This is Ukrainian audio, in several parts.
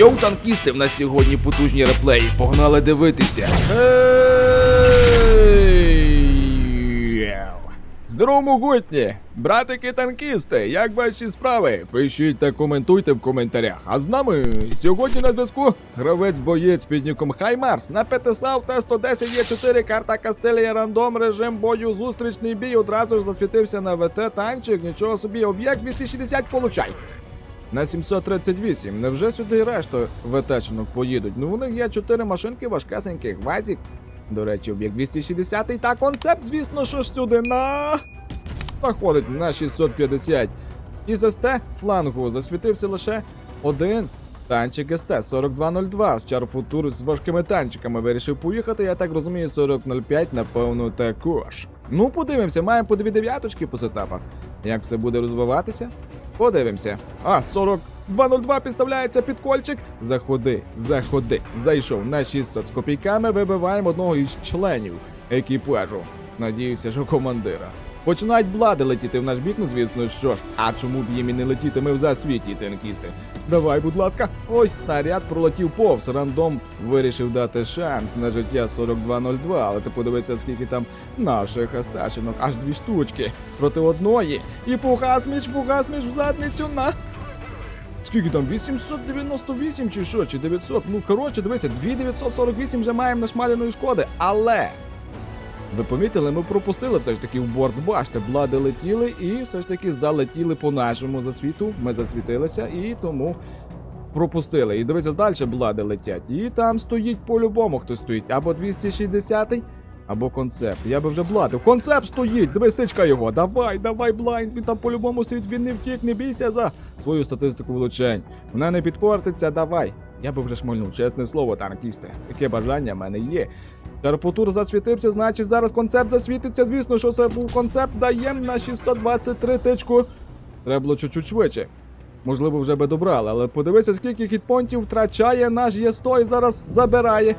Йоу, танкісти, в нас сьогодні потужні реплеї. Погнали дивитися. Здорово, могутні! Братики танкісти, як ваші справи? Пишіть та коментуйте в коментарях. А з нами сьогодні на зв'язку гравець боєць під ніком Хаймарс на ПТСАУ Т-110 є 4 карта Кастелія рандом, режим бою, зустрічний бій. Одразу ж засвітився на ВТ танчик. Нічого собі, об'єкт 260 получай. На 738. Невже сюди і решта ВТ-чинок поїдуть? Ну, у них є 4 машинки важкесеньких. Вазік. До речі, об'єкт 260 та концепт, звісно, що ж сюди на. Заходить на 650. Із СТ флангу засвітився лише один танчик СТ 4202. З Чарфутур з важкими танчиками вирішив поїхати. Я так розумію, 4005, напевно, також. Ну, подивимося, маємо по дві дев'яточки по сетапах. Як все буде розвиватися? Подивимося. А, 4202 підставляється під кольчик. Заходи, заходи. Зайшов на 600 з копійками. Вибиваємо одного із членів екіпажу. Надіюся, що командира. Починають блади летіти в наш бік, ну звісно, що ж. А чому б їм і не летіти? Ми в засвіті, танкісти. Давай, будь ласка, ось снаряд пролетів повз. Рандом вирішив дати шанс на життя 4202, але ти подивися, скільки там наших асташинок, аж дві штучки проти одної. І фугасміч, фугасміч в задницю на. Скільки там? 898 чи що? Чи 900? Ну коротше, дивися, 2948 вже маємо нашмаленої шкоди, але. Ви помітили, ми пропустили все ж таки в борт башти. Блади летіли і все ж таки залетіли по нашому засвіту. Ми засвітилися і тому пропустили. І дивися, далі блади летять. І там стоїть по-любому хтось стоїть. Або 260-й, або концепт. Я би вже бладив. Концепт стоїть! Диви стичка його. Давай, давай, блайнд. Він там по-любому стоїть, він не втік, не бійся за свою статистику влучень. Вона не підпортиться, давай. Я би вже шмальнув, чесне слово, танкісти. Таке бажання в мене є. Карфутур засвітився, значить зараз концепт засвітиться. Звісно, що це був концепт. Даєм на 623 тичку. Треба було чуть-чуть швидше. Можливо, вже би добрали, але подивися, скільки хітпонтів втрачає наш Є100 і зараз забирає.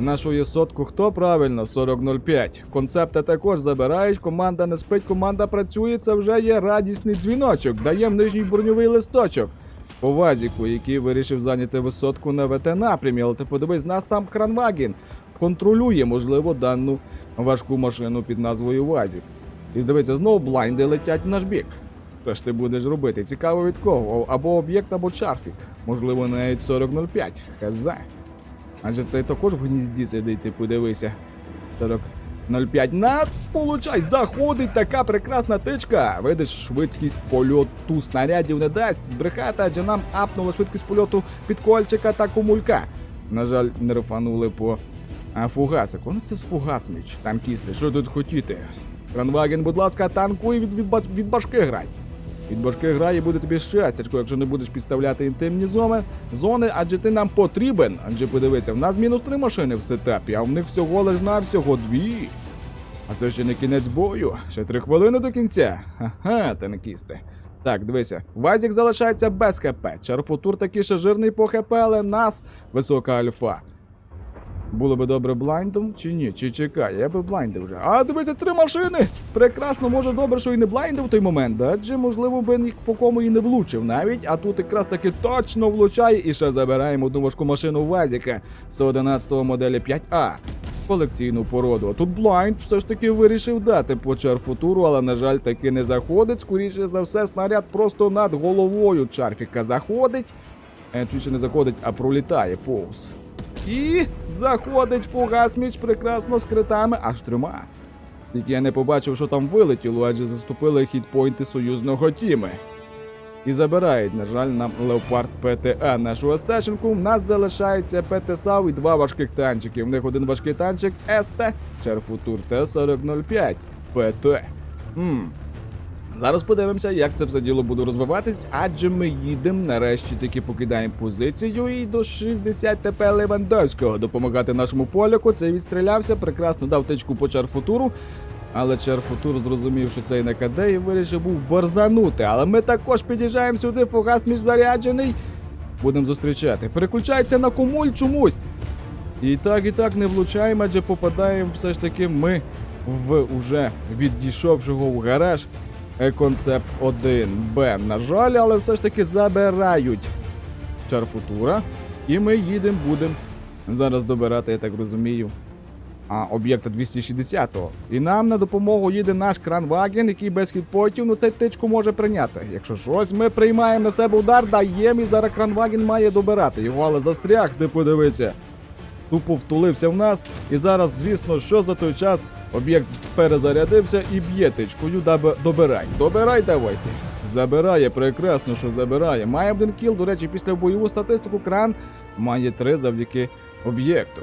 Нашу Є100 хто правильно? 40.05. Концепти також забирають. Команда не спить, команда працює. Це вже є радісний дзвіночок. Даєм нижній броньовий листочок. По Вазіку, який вирішив зайняти висотку на ВТ напрямі, але ти подивись, нас там Кранваген контролює, можливо, дану важку машину під назвою Вазік. І дивися, знову блайнди летять в наш бік. Що ж ти будеш робити? Цікаво від кого? Або об'єкт, або чарфік. Можливо, навіть 4005. Хз. Адже цей також в гнізді сидить, ти подивися. 4005. над. получай, заходить така прекрасна тичка. Видиш, швидкість польоту снарядів не дасть збрехати, адже нам апнула швидкість польоту під кольчика та комулька. На жаль, не рифанули по а, фугасику. Ну це з фугасміч, танкісти, що тут хотіти? Кранваген, будь ласка, танкуй від, від, від башки грай. Від башки грає буде тобі щастячко, якщо не будеш підставляти інтимні зони, зони, адже ти нам потрібен. Адже подивися, в нас мінус три машини в сетапі, а в них всього лиш навсього дві. А це ще не кінець бою. Ще три хвилини до кінця. Ха-ха, танкісти. Так, дивися, Вазік залишається без ХП. Чарфутур такий ще жирний по ХП, але нас висока альфа. Було би добре блайндом чи ні? Чи чекай, я би блайндив вже. А дивися, три машини! Прекрасно, може добре, що і не блайндив в той момент, адже можливо би по кому і не влучив навіть, а тут якраз таки точно влучає і ще забираємо одну важку машину Вазіка 111 моделі 5А. Колекційну породу. А тут блайнд все ж таки вирішив дати по чарфутуру, але на жаль, таки не заходить. Скоріше за все, снаряд просто над головою чарфіка заходить. Чи ще не заходить, а пролітає повз. І заходить фугасміч прекрасно з критами аж трьома. Тільки я не побачив, що там вилетіло, адже заступили хітпойнти союзного тіми. І забирають, на жаль, нам Леопард ПТА нашу Осташенку. У нас залишається ПТ-САУ і два важких танчики. В них один важкий танчик СТ, Чарфутур Т-4005 ПТ. Хм. Зараз подивимося, як це все діло буде розвиватись, адже ми їдемо нарешті таки покидаємо позицію і до 60 ТП Левандовського допомагати нашому поляку. Цей відстрілявся, прекрасно дав тичку по чарфутуру. Але Чарфутур зрозумів, що цей на КД і вирішив був борзанути. Але ми також під'їжджаємо сюди, фугас міжзаряджений. Будемо зустрічати. Переключається на комуль чомусь. І так, і так не влучаємо, адже попадаємо все ж таки ми в уже відійшовшого в гараж концепт 1Б. На жаль, але все ж таки забирають Чарфутура. І ми їдемо, будемо зараз добирати, я так розумію. А об'єкта 260-го. І нам на допомогу їде наш кранваген, який без хітпойтів, ну цей тичку може прийняти. Якщо щось, ми приймаємо на себе удар, даємо і зараз кранваген має добирати його, але застряг, ти подивися. Тупо втулився в нас, і зараз, звісно, що за той час об'єкт перезарядився і б'є тичкою, даби добирай. Добирай давайте. Забирає, прекрасно, що забирає. Має один кіл, до речі, після бойову статистику кран має три завдяки об'єкту.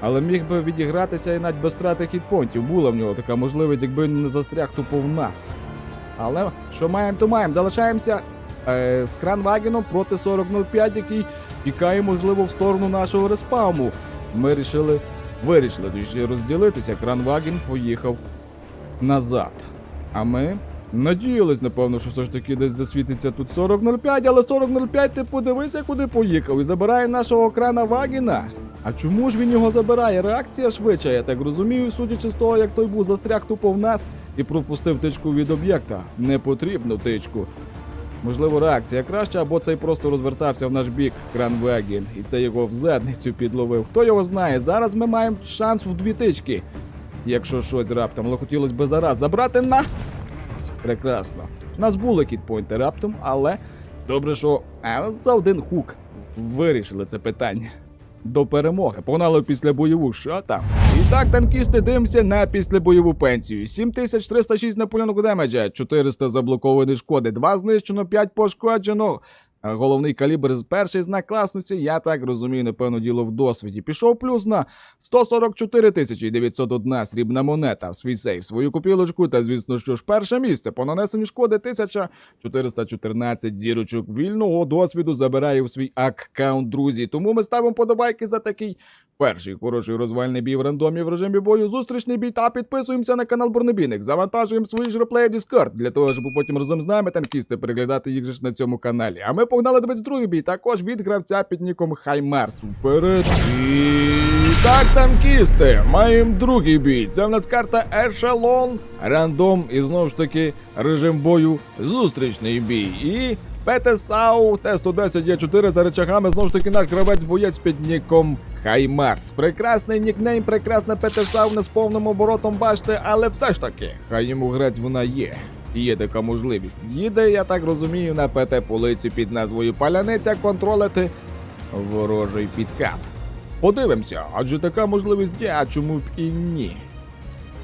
Але міг би відігратися і навіть без втрати хітпонтів. Була в нього така можливість, якби він не застряг тупо в нас. Але що маємо, то маємо. Залишаємося е, з кранвагеном проти 4005, який пікає, можливо, в сторону нашого респауму. Ми вирішили, вирішили розділитися. Кранваген поїхав назад. А ми надіялись, напевно, що все ж таки десь засвітиться тут 4005, але 4005 ти подивися, куди поїхав і забирає нашого крана Вагіна. А чому ж він його забирає? Реакція швидша, я так розумію, судячи з того, як той був застряг тупо в нас і пропустив тичку від об'єкта. Не потрібну тичку. Можливо, реакція краща, або цей просто розвертався в наш бік Кранвегін, і це його в задницю підловив. Хто його знає? Зараз ми маємо шанс в дві тички. Якщо щось раптом, але хотілося б зараз забрати на. Прекрасно. Нас були кітпойнти раптом, але добре, що е, за один хук вирішили це питання. До перемоги. Погнали після бойову, там? І так, танкісти, дивимося на післябойову пенсію. 7306 наполянок демеджа, 400 заблокованої шкоди, 2 знищено, 5 пошкоджено. Головний калібр перший знак класниці, я так розумію, напевно, діло в досвіді. Пішов плюс на 144 тисячі 901 срібна монета в свій сейф, свою копілочку, та звісно, що ж перше місце по нанесенню шкоди 1414 зірочок вільного досвіду забирає в свій аккаунт, друзі. Тому ми ставимо подобайки за такий перший хороший розвальний бій в рандомі в режимі бою. Зустрічний бій та підписуємося на канал Бронебійник. Завантажуємо свої ж реплеї Discord для того, щоб потім разом з нами танкісти переглядати їх же ж на цьому каналі. А ми погнали 22 бій, також від гравця під ніком Хаймерс. Вперед. І так, танкісти, маємо другий бій. Це в нас карта Ешелон, рандом і знову ж таки режим бою зустрічний бій. І ПТСАУ Т-110 Є4 за речагами знову ж таки наш гравець боєць під ніком Хаймерс. Прекрасний нікнейм, прекрасна ПТСАУ не з повним оборотом, бачите, але все ж таки, хай йому грець вона є. Є така можливість. Їде, я так розумію, на ПТ полиці під назвою Паляниця контролити ворожий підкат. Подивимося, адже така можливість є, а чому б і ні.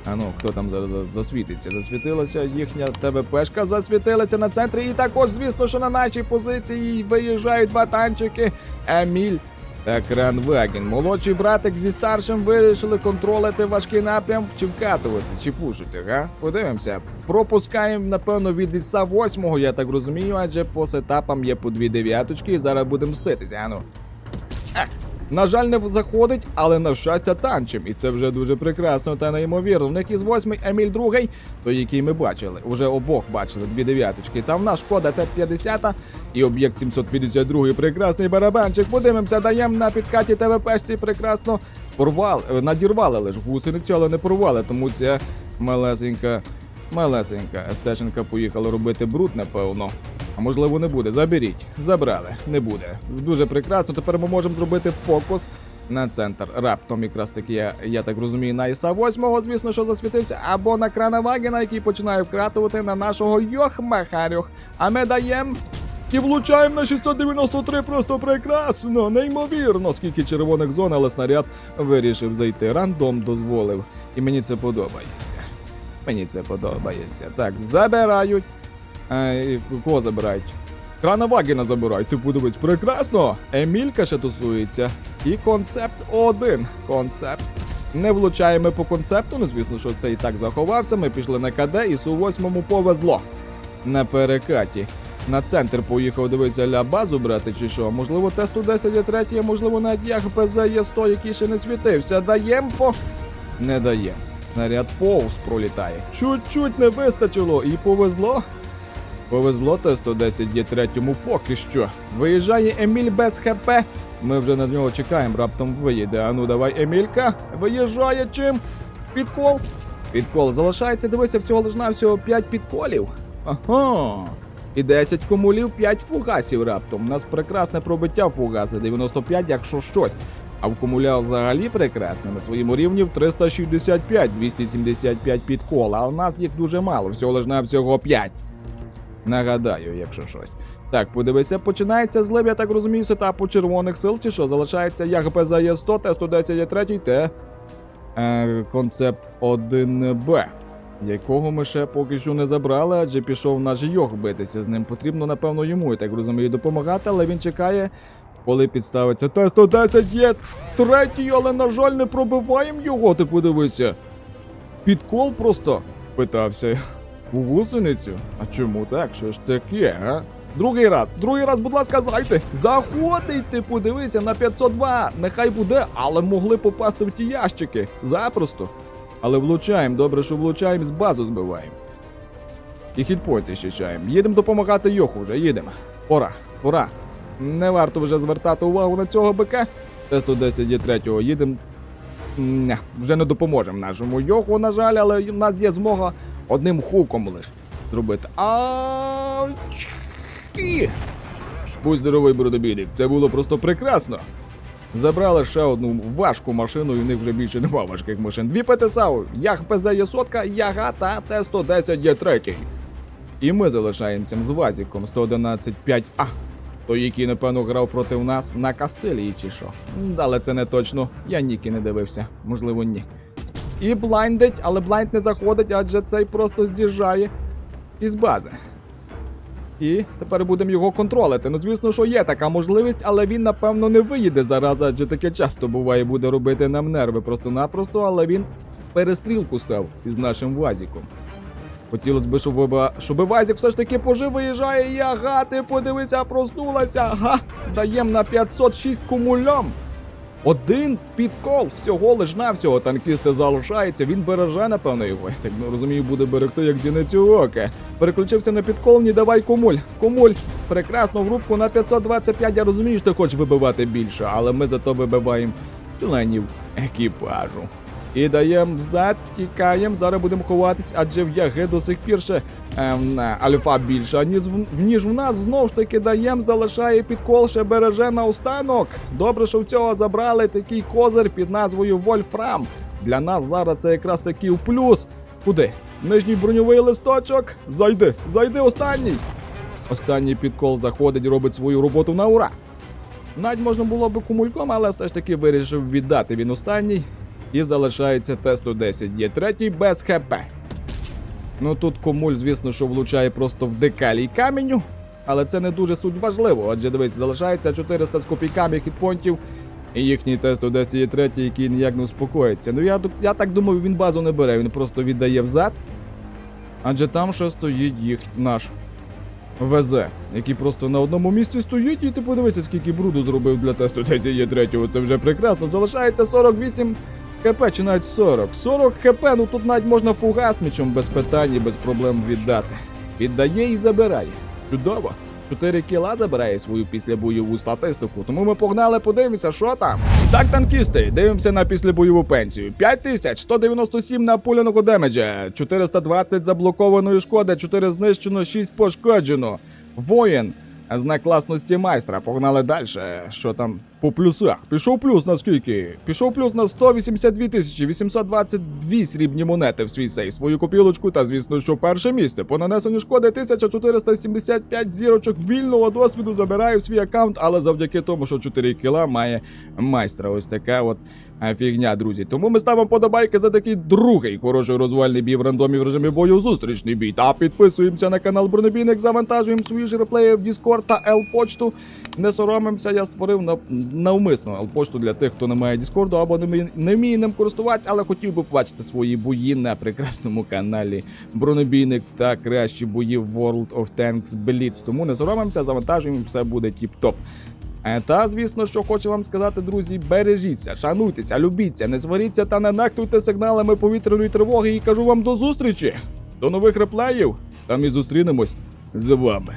А ну, хто там зараз засвітиться? Засвітилася їхня ТВПшка, засвітилася на центрі. І також, звісно, що на нашій позиції виїжджають два танчики Еміль та Кранваген. Молодший братик зі старшим вирішили контролити важкий напрям, чи вкатувати, чи пушити, га? Подивимося. Пропускаємо, напевно, від ІСа 8, я так розумію, адже по сетапам є по дві дев'яточки, і зараз будемо мститися. А ну. На жаль, не заходить, але на щастя танчим. І це вже дуже прекрасно та неймовірно. В них із восьмий Еміль другий, той, який ми бачили. Уже обох бачили дві дев'яточки. Там в нас шкода Т-50 і об'єкт 752 прекрасний барабанчик. Подивимося, даємо на підкаті ТВПшці прекрасно порвали, е, надірвали лише гусеницю, але не порвали, тому ця малесенька, малесенька Стешенка поїхала робити бруд, напевно. А можливо не буде. Заберіть. Забрали. Не буде. Дуже прекрасно. Тепер ми можемо зробити фокус на центр. Раптом якраз таки я, я так розумію, на Іса 8, звісно, що засвітився, або на крана Вагена, який починає вкратувати на нашого Йохмахарюх. А ми даємо. І влучаємо на 693 просто прекрасно, неймовірно, скільки червоних зон, але снаряд вирішив зайти. Рандом дозволив. І мені це подобається. Мені це подобається. Так, забирають. Е, кого забирають? Крана Вагіна забирають. Ти подивись, прекрасно. Емілька ще тусується. І концепт один. Концепт. Не влучаємо по концепту, ну звісно, що це і так заховався. Ми пішли на КД і су 8 повезло. На перекаті. На центр поїхав, дивися, ля базу брати чи що. Можливо, Т-110 є третій, а можливо, навіть ПЗ є 100, який ще не світився. Даєм по. Не даєм. Снаряд повз пролітає. Чуть-чуть не вистачило і повезло. Повезло Т-110 є третьому поки що. Виїжджає Еміль без ХП. Ми вже на нього чекаємо, раптом виїде. Ану, давай, Емілька. Виїжджає чим? Підкол. Підкол залишається, дивися, всього лиш на всього 5 підколів. Ага. І 10 комулів, 5 фугасів раптом. У нас прекрасне пробиття фугаси, 95, якщо щось. А в комуля взагалі прекрасне на своєму рівні в 365, 275 підкол, а у нас їх дуже мало, всього лиш на всього 5. Нагадаю, якщо щось. Так, подивися, починається злив, я так розумію, з етапу червоних сил, чи що? Залишається ЯГП за Є100, Т-110 є 3 Т. Е, концепт 1Б, якого ми ще поки що не забрали, адже пішов наш Йох битися з ним. Потрібно, напевно, йому, я так розумію, допомагати, але він чекає, коли підставиться. Т-110 є третій, але, на жаль, не пробиваємо його, ти подивися. Підкол просто впитався у гусеницю. А чому так? Що ж таке, а? Другий раз, другий раз, будь ласка, зайти. Заходить, подивися на 502. Нехай буде, але могли попасти в ті ящики. Запросто. Але влучаємо, добре, що влучаємо, з базу збиваємо. І хітпойнти ще чаємо. Їдемо допомагати Йоху вже, їдемо. Пора, пора. Не варто вже звертати увагу на цього бика. Т-110 є третього, їдемо. Не, вже не допоможемо нашому Йоху, на жаль, але в нас є змога одним хуком лише зробити. А. Будь здоровий, бродобійник, це було просто прекрасно. Забрали ще одну важку машину, і в них вже більше нема важких машин. Дві ПТСАУ, Ях ПЗ є сотка, Яга та Т-110 є третій. І ми залишаємося з Вазіком 111.5А. Той, який, напевно, грав проти нас на Кастилії чи що. Але це не точно. Я Ніки не дивився, можливо, ні. І блайндить, але блайнд не заходить, адже цей просто з'їжджає із бази. І тепер будемо його контролити. Ну, звісно, що є така можливість, але він, напевно, не виїде зараз, адже таке часто буває, буде робити нам нерви просто-напросто, але він перестрілку став із нашим Вазіком. Хотілося б, щоб, щоб Вазік все ж таки пожив виїжджає, і ага, ти подивися, проснулася. Ага, даєм на 506 кумульом. Один підкол всього лиш навсього танкісти залишається. Він береже, напевно, його. Я так ну, розумію, буде берегти як діницю ока. Переключився на підкол, ні давай комуль. Комуль. Прекрасно в рубку на 525. Я розумію, що ти хочеш вибивати більше, але ми зато вибиваємо членів екіпажу. І даємо взад, тікаємо. Зараз будемо ховатись, адже в яги до сих пір ще ем, альфа більша, ніж в, ніж в нас. Знов ж таки даємо, залишає підкол, ще береже на останок. Добре, що в цього забрали такий козир під назвою Вольфрам. Для нас зараз це якраз таки в плюс. Куди? Нижній броньовий листочок. Зайди, зайди останній. Останній підкол заходить, робить свою роботу на ура. Навіть можна було би кумульком, але все ж таки вирішив віддати він останній. І залишається Т-110. Є третій без ХП. Ну тут комуль, звісно, що влучає просто в декалій каменю. Але це не дуже суть важливо, адже дивись, залишається 400 з копійками хітпонтів. І їхній Т-110 є третій, який ніяк не успокоїться. Ну я, я так думаю, він базу не бере, він просто віддає взад. Адже там ще стоїть їх наш ВЗ, який просто на одному місці стоїть, і ти подивися, скільки бруду зробив для тесту 10 є третього. Це вже прекрасно. Залишається 48 хп чи навіть 40. 40 хп, ну тут навіть можна фугасмічем без питань і без проблем віддати. Віддає і забирає. Чудово. 4 кіла забирає свою післябойову статистику, тому ми погнали, подивимося, що там. Так, танкісти, дивимося на післябойову пенсію. 5197 напуляного демеджа, 420 заблокованої шкоди, 4 знищено, 6 пошкоджено. Воїн. Знак класності майстра. Погнали далі. Що там по плюсах? Пішов плюс на скільки? Пішов плюс на 182 тисячі 822 срібні монети в свій сейф, свою копілочку та, звісно, що перше місце. По нанесенню шкоди 1475 зірочок вільного досвіду забирає в свій аккаунт, але завдяки тому, що 4 кіла має майстра. Ось така от фігня, друзі. Тому ми ставимо подобайки за такий другий хороший розвальний бій в рандомі в режимі бою зустрічний бій. Та підписуємося на канал Бронебійник, завантажуємо свої ж реплеї в Discord та L-почту. Не соромимося, я створив на, навмисно L-почту для тих, хто не має Discord або не, вміє- ним користуватися, але хотів би побачити свої бої на прекрасному каналі Бронебійник та кращі бої World of Tanks Blitz. Тому не соромимося, завантажуємо, все буде тіп-топ. Е, Та, звісно, що хочу вам сказати, друзі, бережіться, шануйтеся, любіться, не сваріться та не нехтуйте сигналами повітряної тривоги і кажу вам до зустрічі. До нових реплеїв. Там і зустрінемось з вами.